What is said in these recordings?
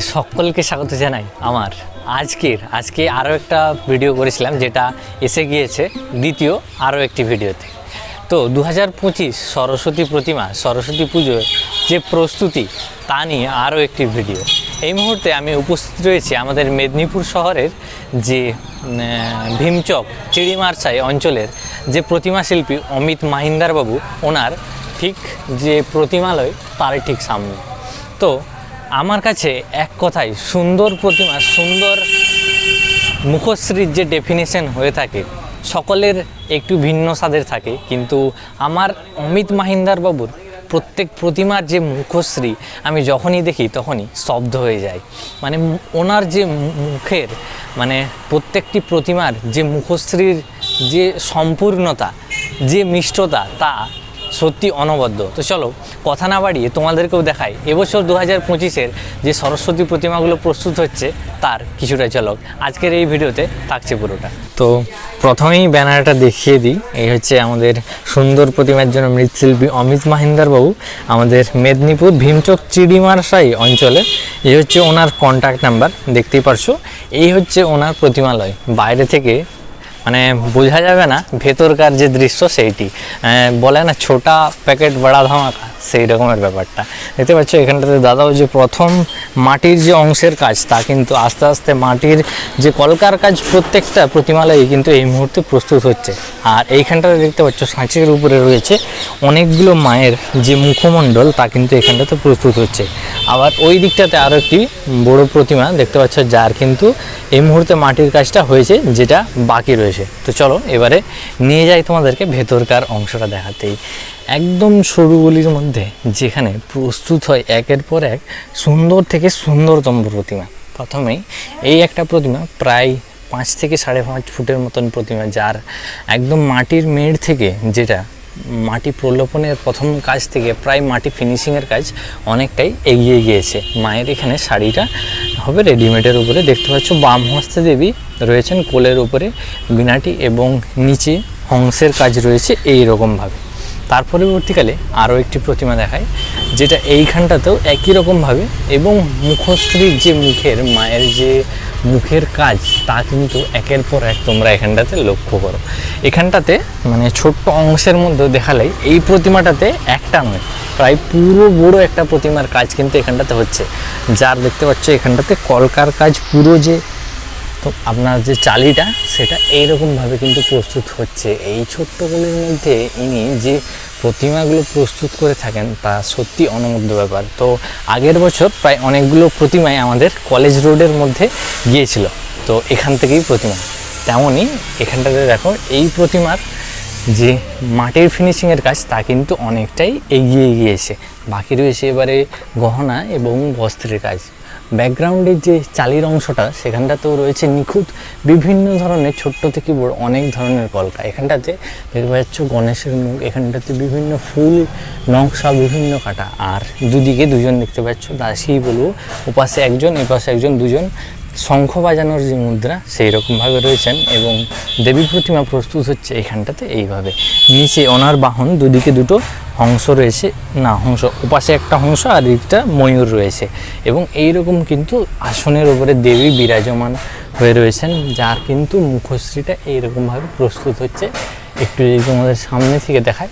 আপনাদের সকলকে স্বাগত জানাই আমার আজকের, আজকে আরও একটা ভিডিও করেছিলাম যেটা এসে গিয়েছে দ্বিতীয় আরও একটি ভিডিওতে। তো দু হাজার পঁচিশ সরস্বতী প্রতিমা, সরস্বতী পুজোর যে প্রস্তুতি, তা নিয়ে আরও একটি ভিডিও। এই মুহূর্তে আমি উপস্থিত রয়েছি আমাদের মেদিনীপুর শহরের যে ভীমচক চিড়িমারসাই অঞ্চলের যে প্রতিমা শিল্পী অমিত মাহিন্দারবাবু, ওনার ঠিক যে প্রতিমালয় তার ঠিক সামনে। তো আমার কাছে এক কথায় সুন্দর প্রতিমা, সুন্দর মুখশ্রীর যে ডেফিনেশন হয়ে থাকে, সকলের একটু ভিন্ন স্বাদের থাকে, কিন্তু আমার অমিত মাহিন্দার বাবুর প্রত্যেক প্রতিমার যে মুখশ্রী, আমি যখনই দেখি তখনই স্তব্ধ হয়ে যায়। মানে ওনার যে মুখের মানে প্রত্যেকটি প্রতিমার যে মুখশ্রীর যে সম্পূর্ণতা, যে মিষ্টতা, তা সত্যি অনবদ্য। তো চলো, কথা না বাড়িয়ে তোমাদেরকেও দেখাই। এবছর দু হাজার পঁচিশের যে সরস্বতী প্রতিমাগুলো প্রস্তুত হচ্ছে, তার কিছুটা ঝলক। আজকের এই ভিডিওতে থাকছে পুরোটা। তো প্রথমেই ব্যানারটা দেখিয়ে দিই। এই হচ্ছে আমাদের সুন্দর প্রতিমার জন্য মৃৎশিল্পী অমিত মাহিন্দার বাবু, আমাদের মেদিনীপুর ভীমচক চিড়িমারসাই অঞ্চলে। এই হচ্ছে ওনার কন্ট্যাক্ট নাম্বার দেখতেই পারছ। এই হচ্ছে ওনার প্রতিমালয়। বাইরে থেকে মানে বোঝা যাবে না ভেতরকার যে দৃশ্য সেইটি। বলে না ছোটা প্যাকেট বড়া ধামাকা। সেই রকমের ব্যাপারটা। দেখতে পাচ্ছ, এখানটাতে দাদাও যে প্রথম মাটির যে অংশের কাজ, তা কিন্তু আস্তে আস্তে মাটির যে কলকার কাজ প্রত্যেকটা প্রতিমালয়ে কিন্তু এই মুহূর্তে প্রস্তুত হচ্ছে। আর এইখানটাতে দেখতে পাচ্ছ, সাঁচের উপরে রয়েছে অনেকগুলো মায়ের যে মুখমণ্ডল, তা কিন্তু এখানটাতে প্রস্তুত হচ্ছে। আবার ওই দিকটাতে আরও একটি বড় প্রতিমা দেখতে পাচ্ছ, যার কিন্তু এই মুহূর্তে মাটির কাজটা হয়েছে, যেটা বাকি রয়েছে। তো চলো, এবারে নিয়ে যাই তোমাদেরকে ভেতরকার অংশটা দেখাতেই। একদম সরু গলির মধ্যে, যেখানে প্রস্তুত হয় একের পর এক সুন্দর থেকে সুন্দরতম প্রতিমা। প্রথমেই এই একটা প্রতিমা প্রায় পাঁচ থেকে সাড়ে পাঁচ ফুটের মতন প্রতিমা, যার একদম মাটির মেড় থেকে যেটা মাটি প্রলোপনের প্রথম কাজ থেকে প্রায় মাটি ফিনিশিংয়ের কাজ অনেকটাই এগিয়ে গিয়েছে। মায়ের এখানে শাড়িটা হবে রেডিমেডের উপরে। দেখতে পাচ্ছ বাম হস্তে দেবী রয়েছেন, কোলের উপরে বিনাটি এবং নিচে হংসের কাজ রয়েছে এই রকমভাবে তার পরবর্তীকালে আরও একটি প্রতিমা দেখায়, যেটা এইখানটাতেও একই রকমভাবে এবং মুখশ্রীর যে মুখের, মায়ের যে মুখের কাজ, তা কিন্তু একের পর এক তোমরা এখানটাতে লক্ষ্য করো। এখানটাতে মানে ছোট্ট অংশের মধ্যে দেখালেই এই প্রতিমাটাতে একটা নয়, প্রায় পুরো বড় একটা প্রতিমার কাজ কিন্তু এখানটাতে হচ্ছে। যার দেখতে পাচ্ছ এখানটাতে কলকার কাজ, পুরো যে তো আপনার যে চালিটা, সেটা এইরকমভাবে কিন্তু প্রস্তুত হচ্ছে। এই ছোট্টগুলির মধ্যে ইনি যে প্রতিমাগুলো প্রস্তুত করে থাকেন, তা সত্যি অনবদ্য ব্যাপার। তো আগের বছর প্রায় অনেকগুলো প্রতিমাই আমাদের কলেজ রোডের মধ্যে গিয়েছিল। তো এখান থেকেই প্রতিমা। তেমনই এখানটাতে দেখো এই প্রতিমার যে মাটির ফিনিশিংয়ের কাজ, তা কিন্তু অনেকটাই এগিয়ে গিয়েছে। বাকি রয়েছে এবারে গহনা এবং বস্ত্রের কাজ। ব্যাকগ্রাউন্ডের যে চালির অংশটা সেখানটাতেও রয়েছে নিখুঁত বিভিন্ন ধরনের ছোট্ট থেকে বড় অনেক ধরনের কলকা। এখানটাতে দেখতে পাচ্ছ গণেশের মুখ, এখানটাতে বিভিন্ন ফুল, নকশা, বিভিন্ন কাটা। আর দুদিকে দুজন দেখতে পাচ্ছ দাসি বলব, ওপাশে একজন, এপাশে একজন, দুজন। শঙ্খ বাজানোর যে মুদ্রা, সেই রকমভাবে রয়েছেন এবং দেবী প্রতিমা প্রস্তুত হচ্ছে এইখানটাতে এইভাবে। নিচে ওনার বাহন, দুদিকে দুটো হংস রয়েছে। না, হংস ওপাশে একটা হংস আর একটা ময়ূর রয়েছে। এবং এই রকম কিন্তু আসনের উপরে দেবী বিরাজমান হয়ে রয়েছেন, যার কিন্তু মুখশ্রীটা এইরকমভাবে প্রস্তুত হচ্ছে। একটু যদি তোমাদের সামনে থেকে দেখায়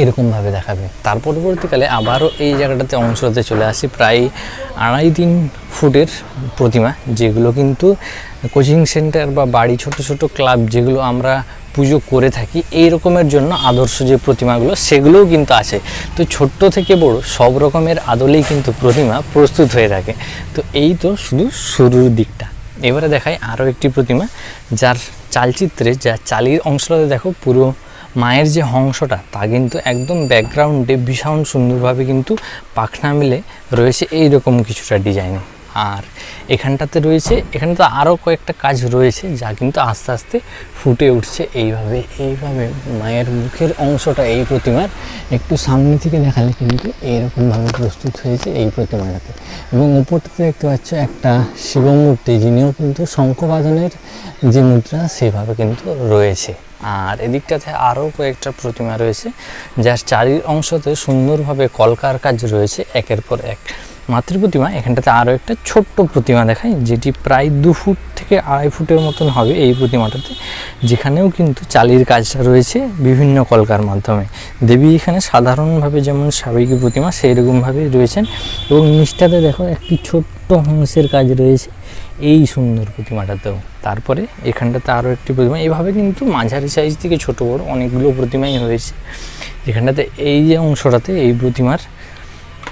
এরকমভাবে দেখাবে। তার পরবর্তীকালে আবারও এই জায়গাটাতে অংশতে চলে আসি প্রায় আড়াই তিন ফুটের প্রতিমা, যেগুলো কিন্তু কোচিং সেন্টার বা বাড়ি, ছোট ছোট ক্লাব যেগুলো আমরা পুজো করে থাকি, এই রকমের জন্য আদর্শ যে প্রতিমাগুলো, সেগুলোও কিন্তু আছে। তো ছোট্ট থেকে বড় সব রকমের আদলেই কিন্তু প্রতিমা প্রস্তুত হয়ে থাকে। তো এই তো শুধু শুরুর দিকটা। এবারে দেখাই আরও একটি প্রতিমা, যার চালচিত্রে যা চালির অংশটাতে দেখো পুরো মায়ের যে হংসটা, তা কিন্তু একদম ব্যাকগ্রাউন্ডে ভীষণ সুন্দরভাবে কিন্তু পাখনা মিলে রয়েছে এই রকম কিছুটা ডিজাইনে আর এখানটাতে রয়েছে, এখানে তো আরও কয়েকটা কাজ রয়েছে যা কিন্তু আস্তে আস্তে ফুটে উঠছে এইভাবে। এইভাবে মায়ের মুখের অংশটা এই প্রতিমার একটু সামনে থেকে দেখালে কিন্তু এইরকমভাবে প্রস্তুত হয়েছে এই প্রতিমাটাতে। এবং উপরটাতে দেখতে পাচ্ছ একটা শিবমূর্তি, যিনিও কিন্তু শঙ্খবাদনের যে মুদ্রা সেভাবে কিন্তু রয়েছে। আর এদিকটাতে আরও কয়েকটা প্রতিমা রয়েছে, যার চারির অংশতে সুন্দরভাবে কলকার কাজ রয়েছে, একের পর এক। মাতৃ প্রতিমা, এখানটাতে আরও একটা ছোট্ট প্রতিমা দেখায় যেটি প্রায় দু ফুট থেকে আড়াই ফুটের মতন হবে এই প্রতিমাটাতে, যেখানেও কিন্তু চালির কাজটা রয়েছে বিভিন্ন কলকার মাধ্যমে। দেবী এখানে সাধারণভাবে যেমন সাবেকি প্রতিমা সেই রকমভাবেই রয়েছেন। এবং নিচটাতে দেখো, একটি ছোট্ট হংসের কাজ রয়েছে এই সুন্দর প্রতিমাটাতেও। তারপরে এখানটাতে আরও একটি প্রতিমা, এভাবে কিন্তু মাঝারি সাইজ থেকে ছোট বড় অনেকগুলো প্রতিমাই হয়েছে। যেখানটাতে এই যে অংশটাতে এই প্রতিমার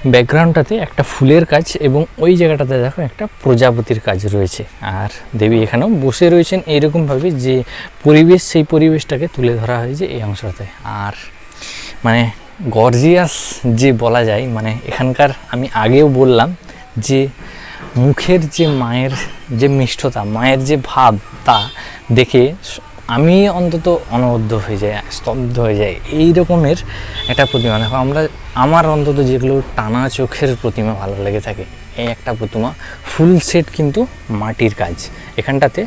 ব্যাকগ্রাউন্ডটাতে একটা ফুলের কাজ এবং ওই জায়গাটাতে দেখো একটা প্রজাপতির কাজ রয়েছে। আর দেবী এখানেও বসে রয়েছেন এইরকমভাবে যে পরিবেশ, সেই পরিবেশটাকে তুলে ধরা হয়েছে এই অংশটাতে। আর মানে গর্জিয়াস যে বলা যায় মানে এখানকার আমি আগেও বললাম যে মুখের যে মায়ের যে মিষ্টতা, মায়ের যে ভাব তা দেখে আমি অন্তত অনবদ্য হয়ে যাই, স্তব্ধ হয়ে যাই। এই রকমের একটা প্রতিমা। দেখো, আমরা, আমার অন্তত যেগুলো টানা চোখের প্রতিমা ভালো লেগে থাকে, এই একটা প্রতিমা, ফুল সেট কিন্তু মাটির কাজ। এখানটাতে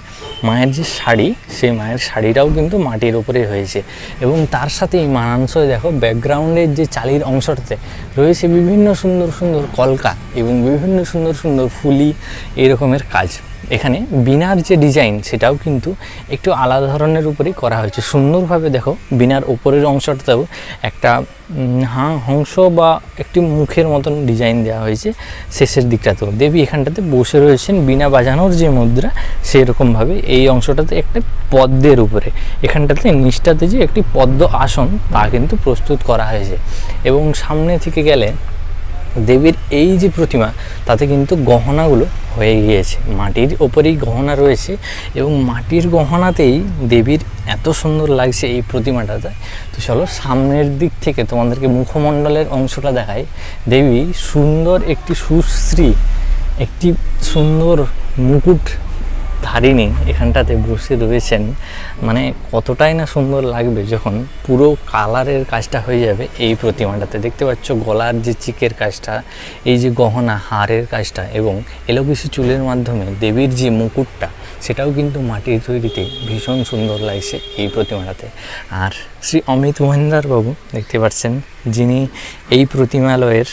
মায়ের যে শাড়ি, সেই মায়ের শাড়িটাও কিন্তু মাটির ওপরে হয়েছে। এবং তার সাথে এই মানানসই দেখো ব্যাকগ্রাউন্ডের যে চালির অংশটাতে রয়েছে বিভিন্ন সুন্দর সুন্দর কলকা এবং বিভিন্ন সুন্দর সুন্দর ফুলি, এই রকমের কাজ। এখানে বিনার যে ডিজাইন সেটাও কিন্তু একটু আলাদা ধরনের উপরেই করা হয়েছে। সুন্দরভাবে দেখো, বিনার ওপরের অংশটাতেও একটা হাঁ হংস বা একটি মুখের মতন ডিজাইন দেওয়া হয়েছে শেষের দিকটাতেও। দেবী এখানটাতে বসে রয়েছেন, বিনা বাজানোর যে মুদ্রা সেরকমভাবে এই অংশটাতে একটা পদ্মের উপরে। এখানটাতে নিচটাতে যে একটি পদ্ম আসন তা কিন্তু প্রস্তুত করা হয়েছে। এবং সামনে থেকে গেলে দেবীর এই যে প্রতিমা, তাতে কিন্তু গহনাগুলো হয়ে গিয়েছে। মাটির ওপরেই গহনা রয়েছে এবং মাটির গহনাতেই দেবীর এত সুন্দর লাগছে এই প্রতিমাটাতে। তো চলো সামনের দিক থেকে তোমাদেরকে মুখমণ্ডলের অংশটা দেখায় দেবী সুন্দর একটি সুশ্রী, একটি সুন্দর মুকুট ধারিণী এখানটাতে বসে রয়েছেন মানে কতটাই না সুন্দর লাগবে যখন পুরো কালারের কাজটা হয়ে যাবে এই প্রতিমাটাতে। দেখতে পাচ্ছ গলার যে চিকের কাজটা, এই যে গহনা হাড়ের কাজটা এবং এলোকিসি চুলের মাধ্যমে দেবীর যে মুকুটটা, সেটাও কিন্তু মাটির তৈরিতে ভীষণ সুন্দর লাগছে এই প্রতিমাটাতে। আর শ্রী অমিত মহিন্দার বাবু দেখতে পাচ্ছেন, যিনি এই প্রতিমালয়ের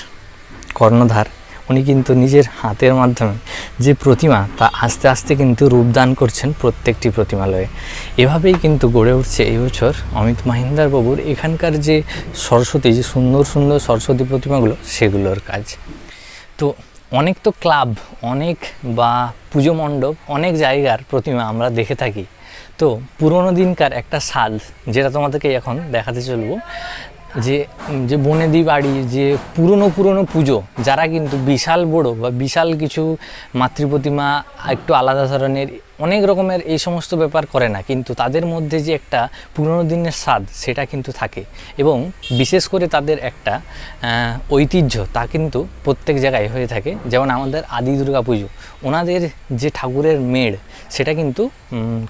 কর্ণধার উনি কিন্তু নিজের হাতের মাধ্যমে যে প্রতিমা, তা আস্তে আস্তে কিন্তু রূপদান করছেন প্রত্যেকটি প্রতিমালয়ে। এভাবেই কিন্তু গড়ে উঠছে এই বছর অমিত মাহিন্দার বাবুর এখানকার যে সরস্বতী, যে সুন্দর সুন্দর সরস্বতী প্রতিমাগুলো, সেগুলোর কাজ। তো অনেক তো ক্লাব, অনেক বা পুজো মণ্ডপ, অনেক জায়গার প্রতিমা আমরা দেখে থাকি। তো পুরোনো দিনকার একটা স্বাদ, যেটা তোমাদেরকে এখন দেখাতে চলবো যে যে বনেদি বাড়ি, যে পুরনো পুরনো পুজো, যারা কিন্তু বিশাল বড় বা বিশাল কিছু মাতৃপ্রতিমা একটু আলাদা ধরনের, অনেক রকমের এই সমস্ত ব্যাপার করে না, কিন্তু তাদের মধ্যে যে একটা পুরনো দিনের স্বাদ, সেটা কিন্তু থাকে। এবং বিশেষ করে তাদের একটা ঐতিহ্য, তা কিন্তু প্রত্যেক জায়গায় হয়ে থাকে। যেমন আমাদের আদি দুর্গা পুজো, ওনাদের যে ঠাকুরের মেড়, সেটা কিন্তু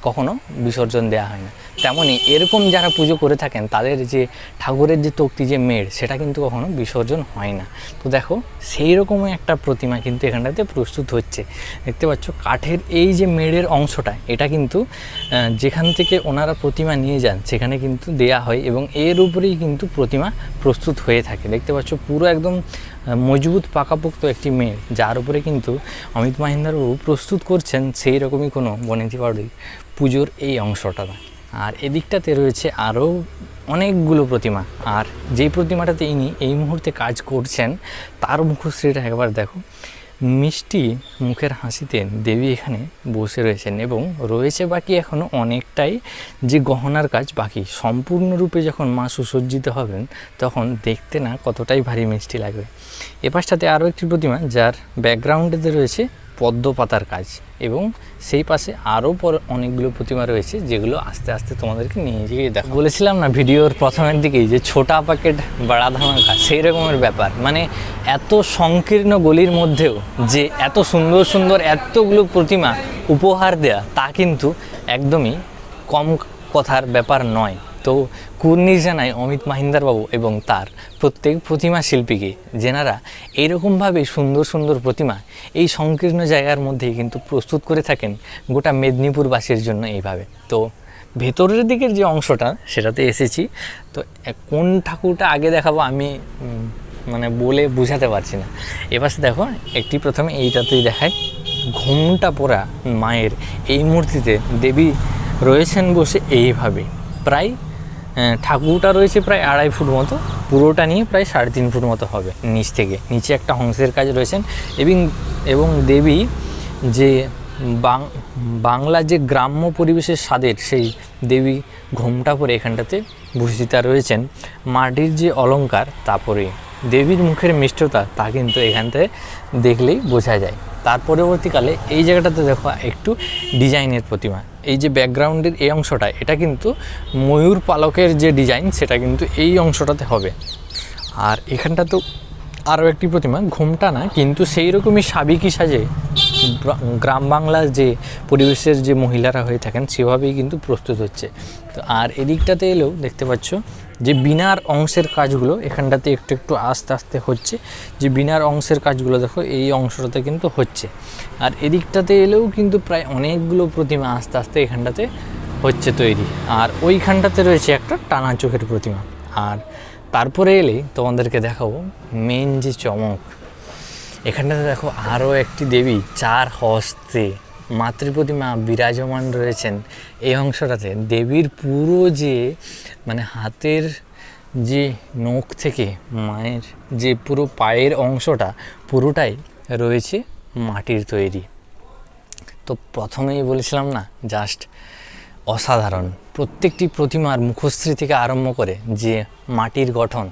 কখনো বিসর্জন দেওয়া হয় না। তেমনই এরকম যারা পুজো করে থাকেন, তাদের যে ঠাকুরের যে তক্তি, যে মেড়, সেটা কিন্তু কখনো বিসর্জন হয় না। তো দেখো সেই রকমই একটা প্রতিমা কিন্তু এখানটাতে প্রস্তুত হচ্ছে। দেখতে পাচ্ছ, কাঠের এই যে মেড়ের অংশটা, এটা কিন্তু যেখান থেকে ওনারা প্রতিমা নিয়ে যান, সেখানে কিন্তু দেয়া হয় এবং এর উপরেই কিন্তু প্রতিমা প্রস্তুত হয়ে থাকে। দেখতে পাচ্ছ, পুরো একদম মজবুত পাকাপোক্ত একটি মেয়ে যার উপরে কিন্তু অমিত মাহিন্দারবাবু প্রস্তুত করছেন সেই রকমই কোনো বনেদি বাড়ির পুজোর এই অংশটা আর এদিকটাতে রয়েছে আরও অনেকগুলো প্রতিমা। আর যেই প্রতিমাটাতে ইনি এই মুহূর্তে কাজ করছেন, তার মুখশ্রীটা একবার দেখো। মিষ্টি মুখের হাসিতে দেবী এখানে বসে রয়েছেন এবং রয়েছে বাকি এখনও অনেকটাই যে গহনার কাজ বাকি। সম্পূর্ণরূপে যখন মা সুসজ্জিত হবেন, তখন দেখতে না কতটাই ভারী মিষ্টি লাগবে। এ পাশটাতে আরও একটি প্রতিমা, যার ব্যাকগ্রাউন্ডেতে রয়েছে পদ্ম পাতার কাজ এবং সেই পাশে আরও পর অনেকগুলো প্রতিমা রয়েছে, যেগুলো আস্তে আস্তে তোমাদেরকে নিয়ে গিয়ে দেখো বলেছিলাম না ভিডিওর প্রথমের দিকেই যে ছোটা প্যাকেট বাড়া ধামাকা সেই রকমের ব্যাপার। মানে এত সংকীর্ণ গলির মধ্যেও যে এত সুন্দর সুন্দর এতগুলো প্রতিমা উপহার দেয়া, তা কিন্তু একদমই কম কথার ব্যাপার নয়। তো কুর্নিশ জানায় অমিত মাহিন্দার বাবু এবং তার প্রত্যেক প্রতিমা শিল্পীকে, যেনারা এইরকমভাবে সুন্দর সুন্দর প্রতিমা এই সংকীর্ণ জায়গার মধ্যেই কিন্তু প্রস্তুত করে থাকেন গোটা মেদিনীপুরবাসীর জন্য এইভাবে। তো ভেতরের দিকের যে অংশটা, সেটাতে এসেছি। তো কোন ঠাকুরটা আগে দেখাবো আমি মানে বলে বোঝাতে পারছি না। এবার দেখো, একটি প্রথমে এইটাতেই দেখায় ঘুমটা পড়া মায়ের এই মূর্তিতে দেবী রয়েছেন বসে এইভাবে। প্রায় ঠাকুরটা রয়েছে প্রায় আড়াই ফুট মতো। পুরোটা নিয়ে প্রায় সাড়ে তিন ফুট মতো হবে নিচ থেকে। নিচে একটা হংসের কাজ রয়েছেন। এবং এবং দেবী যে বাংলা যে গ্রাম্য পরিবেশের স্বাদের, সেই দেবী ঘোমটা পরে এখানটাতে ভূষিতা রয়েছেন। মাটির যে অলংকার তারপরে দেবীর মুখের মিষ্টতা, তা কিন্তু এখান থেকে দেখলেই বোঝা যায়। তার পরবর্তীকালে এই জায়গাটাতে দেখো একটু ডিজাইনের প্রতিমা। এই যে ব্যাকগ্রাউন্ডের এই অংশটা, এটা কিন্তু ময়ূর পালকের যে ডিজাইন সেটা কিন্তু এই অংশটাতে হবে। আর এখানটা তো আরও একটি প্রতিমা, ঘুমটা না, কিন্তু সেই রকমই সাবিকি সাজে গ্রাম বাংলার যে পরিবেশের যে মহিলারা হয়ে থাকেন, সেভাবেই কিন্তু প্রস্তুত হচ্ছে। তো আর এদিকটাতে এলেও দেখতে পাচ্ছ যে বিনার অংশের কাজগুলো এখানটাতে একটু একটু আস্তে আস্তে হচ্ছে, যে বিনার অংশের কাজগুলো দেখো, এই অংশটাতে কিন্তু হচ্ছে। আর এদিকটাতে এলেও কিন্তু প্রায় অনেকগুলো প্রতিমা আস্তে আস্তে এখানটাতে হচ্ছে তৈরি। আর ওইখানটাতে রয়েছে একটা টানা চোখের প্রতিমা। আর তারপরে এলেই তোমাদেরকে দেখাবো মেন যে চমক। এখানটাতে দেখো আরও একটি দেবী, চার হস্তে মাতৃপ্রতিমা বিরাজমান রয়েছেন। এই অংশটাতে দেবীর পুরো যে মানে হাতের যে নখ থেকে মায়ের যে পুরো পায়ের অংশটা পুরোটাই রয়েছে মাটির তৈরি। তো প্রথমেই বলেছিলাম না জাস্ট অসাধারণ। প্রত্যেকটি প্রতিমার মুখশ্রী থেকে আরম্ভ করে যে মাটির গঠন,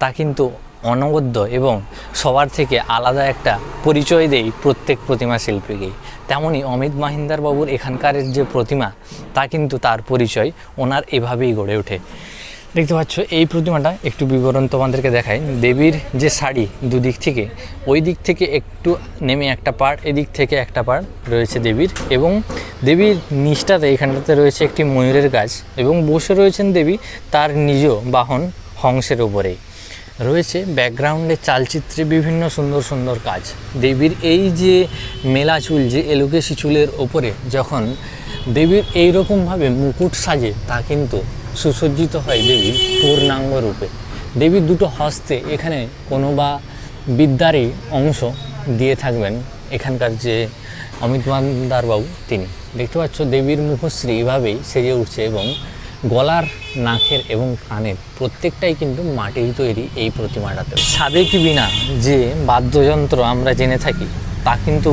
তা কিন্তু অনবদ্য এবং সবার থেকে আলাদা একটা পরিচয় দেই প্রত্যেক প্রতিমা শিল্পীকেই। তেমনই অমিত মাহিন্দার বাবুর এখানকার যে প্রতিমা, তা কিন্তু তার পরিচয় ওনার এভাবেই গড়ে ওঠে। দেখতে পাচ্ছ, এই প্রতিমাটা একটু বিবরণ তোমাদেরকে দেখায় দেবীর যে শাড়ি দুদিক থেকে, ওই দিক থেকে একটু নেমে একটা পার্ট এদিক থেকে একটা পার্ট রয়েছে দেবীর এবং দেবীর নিচটাতে, এখানটাতে রয়েছে একটি ময়ূরের গাছ এবং বসে রয়েছেন দেবী তার নিজ বাহন হংসের ওপরেই। রয়েছে ব্যাকগ্রাউন্ডে চালচিত্রে বিভিন্ন সুন্দর সুন্দর কাজ। দেবীর এই যে মেলা চুল, যে এলোকেশি চুলের ওপরে যখন দেবীর এই রকমভাবে মুকুট সাজে, তা কিন্তু সুসজ্জিত হয় দেবীর পূর্ণাঙ্গ রূপে। দেবীর দুটো হস্তে এখানে কোনো বা বিদ্যারই অংশ দিয়ে থাকবেন এখানকার যে অমিত বাবু তিনি। দেখতে পাচ্ছ, দেবীর মুখশ্রী এভাবেই সেজে উঠছে এবং গলার, নাকের এবং কানের প্রত্যেকটাই কিন্তু মাটির তৈরি এই প্রতিমাটাতে। সাবেকি বিনা যে বাদ্যযন্ত্র আমরা জেনে থাকি, তা কিন্তু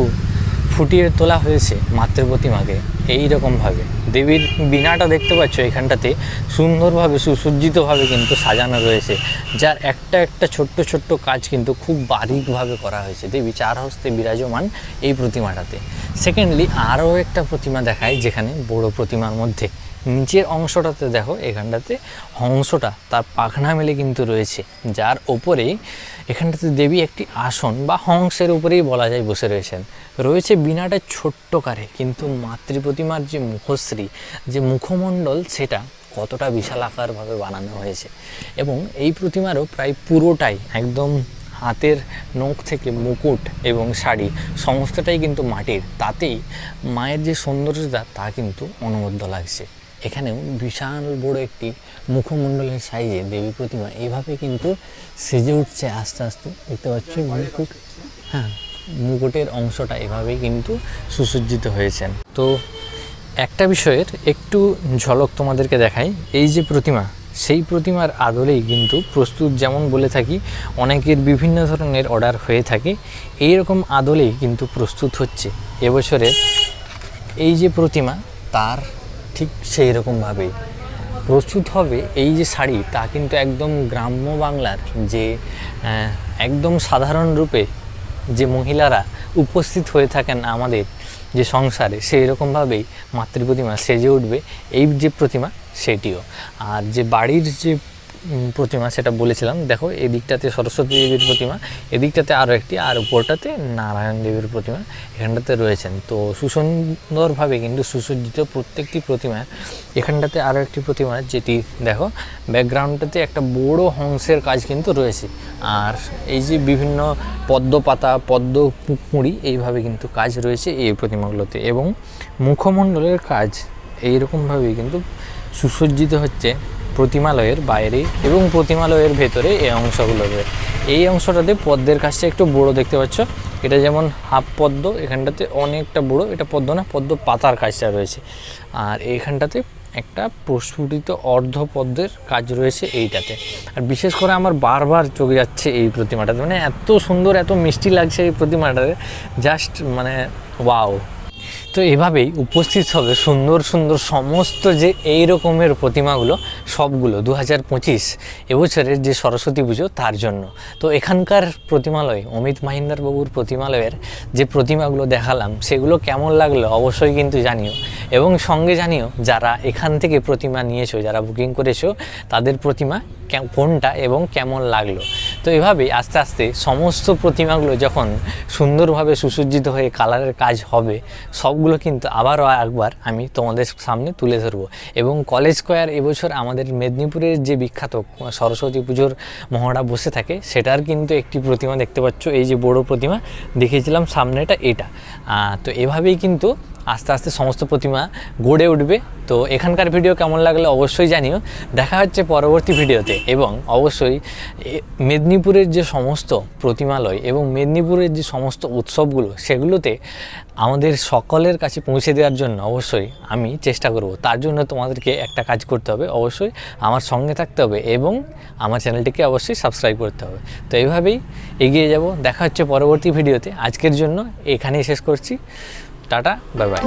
ফুটিয়ে তোলা হয়েছে মাতৃ প্রতিমাকে এই রকমভাবে দেবীর বিনাটা দেখতে পাচ্ছ এখানটাতে, সুন্দরভাবে, সুসজ্জিতভাবে কিন্তু সাজানো রয়েছে, যার একটা একটা ছোট্ট ছোট্ট কাজ কিন্তু খুব বারিকভাবে করা হয়েছে। দেবী চার হস্তে বিরাজমান এই প্রতিমাটাতে। সেকেন্ডলি আরও একটা প্রতিমা দেখায় যেখানে বড় প্রতিমার মধ্যে নিচের অংশটাতে দেখো, এখানটাতে হংসটা তার পাখনা মেলে কিন্তু রয়েছে, যার ওপরেই এখানটাতে দেবী একটি আসন বা হংসের উপরেই বলা যায় বসে রয়েছেন। রয়েছে বিনাটা ছোট্ট কারে, কিন্তু মাতৃ প্রতিমার যে মুখশ্রী, যে মুখমণ্ডল, সেটা কতটা বিশাল আকারভাবে বানানো হয়েছে। এবং এই প্রতিমারও প্রায় পুরোটাই একদম হাতের নখ থেকে মুকুট এবং শাড়ি, সমস্তটাই কিন্তু মাটির। তাতেই মায়ের যে সৌন্দর্যতা, তা কিন্তু অনবদ্য লাগছে। এখানেও বিশাল বড় একটি মুখমণ্ডলের সাইজে দেবী প্রতিমা। এইভাবে কিন্তু সেজে উঠছে আস্তে আস্তে। দেখতে পাচ্ছ মুকুট। হ্যাঁ মুকুটের অংশটা এভাবেই কিন্তু সুসজ্জিত হয়েছেন। তো একটা বিষয়ের একটু ঝলক তোমাদেরকে দেখাই। এই যে প্রতিমা, সেই প্রতিমার আদলেই কিন্তু প্রস্তুত যেমন বলে থাকি, অনেকের বিভিন্ন ধরনের অর্ডার হয়ে থাকে। এই রকম আদলেই কিন্তু প্রস্তুত হচ্ছে। এবছরের এই যে প্রতিমা, তার ঠিক সেই রকমভাবেই প্রস্তুত হবে এই যে শাড়ি, তা কিন্তু একদম গ্রাম্য বাংলার যে একদম সাধারণ রূপে যে মহিলারা উপস্থিত হয়ে থাকেন আমাদের যে সংসারে, সেই রকমভাবেই মাতৃ প্রতিমা সেজে উঠবে, এই যে প্রতিমা সেটিও। আর যে বাড়ির যে প্রতিমা সেটা বলেছিলাম। দেখো, এদিকটাতে সরস্বতী দেবীর প্রতিমা, এদিকটাতে আরও একটি, আর উপরটাতে নারায়ণ দেবীর প্রতিমা এখানটাতে রয়েছেন। তো সুসুন্দরভাবে কিন্তু সুসজ্জিত প্রত্যেকটি প্রতিমা, এখানটাতে আরও একটি প্রতিমা, যেটি দেখো, ব্যাকগ্রাউন্ডটাতে একটা বড় হংসের কাজ কিন্তু রয়েছে। আর এই যে বিভিন্ন পদ্ম পাতা পদ্ম মুড়ি এইভাবে কিন্তু কাজ রয়েছে এই প্রতিমাগুলোতে। এবং মুখমণ্ডলের কাজ এইরকমভাবেই কিন্তু সুসজ্জিত হচ্ছে। প্রতিমালয়ের বাইরে এবং প্রতিমালয়ের ভেতরে এই অংশগুলোতে এই অংশটাতে পদ্মের কাজটা একটু বড় দেখতে পাচ্ছ। এটা যেমন হাফ পদ্ম, এখানটাতে অনেকটা বড়। এটা পদ্ম না, পদ্ম পাতার কাজটা রয়েছে। আর এইখানটাতে একটা প্রস্ফুটিত অর্ধ পদ্মের কাজ রয়েছে এইটাতে। আর বিশেষ করে আমার বারবার চোখে যাচ্ছে এই প্রতিমাটাতে। মানে এত সুন্দর, এত মিষ্টি লাগছে এই প্রতিমাটাতে। জাস্ট মানে ওয়াও। তো এভাবেই উপস্থিত হবে সুন্দর সুন্দর সমস্ত যে এই রকমের প্রতিমাগুলো, সবগুলো দু হাজার পঁচিশ এবছরের যে সরস্বতী পুজো তার জন্য। তো এখানকার প্রতিমালয়, অমিত মাহিন্দার বাবুর প্রতিমালয়ের যে প্রতিমাগুলো দেখালাম, সেগুলো কেমন লাগল অবশ্যই কিন্তু জানিও। এবং সঙ্গে জানিও, যারা এখান থেকে প্রতিমা নিয়েছো, যারা বুকিং করেছ, তাদের প্রতিমা কোনটা এবং কেমন লাগল। তো এভাবেই আস্তে আস্তে সমস্ত প্রতিমাগুলো যখন সুন্দরভাবে সুসজ্জিত হয়ে কালারের কাজ হবে সবগুলো কিন্তু আবারও একবার আমি তোমাদের সামনে তুলে ধরবো। এবং কলেজ স্কোয়ার এবছর আমাদের মেদিনীপুরের যে বিখ্যাত সরস্বতী পুজোর মহড়া বসে থাকে, সেটার কিন্তু একটি প্রতিমা দেখতে পাচ্ছ। এই যে বড় প্রতিমা দেখেছিলাম সামনেটা এটা। তো এভাবেই কিন্তু আস্তে আস্তে সমস্ত প্রতিমা গড়ে উঠবে। তো এখানকার ভিডিও কেমন লাগলে অবশ্যই জানিও। দেখা হচ্ছে পরবর্তী ভিডিওতে এবং অবশ্যই মেদিনীপুরের যে সমস্ত প্রতিমালয় এবং মেদিনীপুরের যে সমস্ত উৎসবগুলো সেগুলোতে আমাদের সকলের কাছে পৌঁছে দেওয়ার জন্য অবশ্যই আমি চেষ্টা করব। তার জন্য তোমাদেরকে একটা কাজ করতে হবে অবশ্যই। আমার সঙ্গে থাকতে হবে এবং আমার চ্যানেলটিকে অবশ্যই সাবস্ক্রাইব করতে হবে। তো এইভাবেই এগিয়ে যাব। দেখা হচ্ছে পরবর্তী ভিডিওতে। আজকের জন্য এখানেই শেষ করছি। Tata bye bye.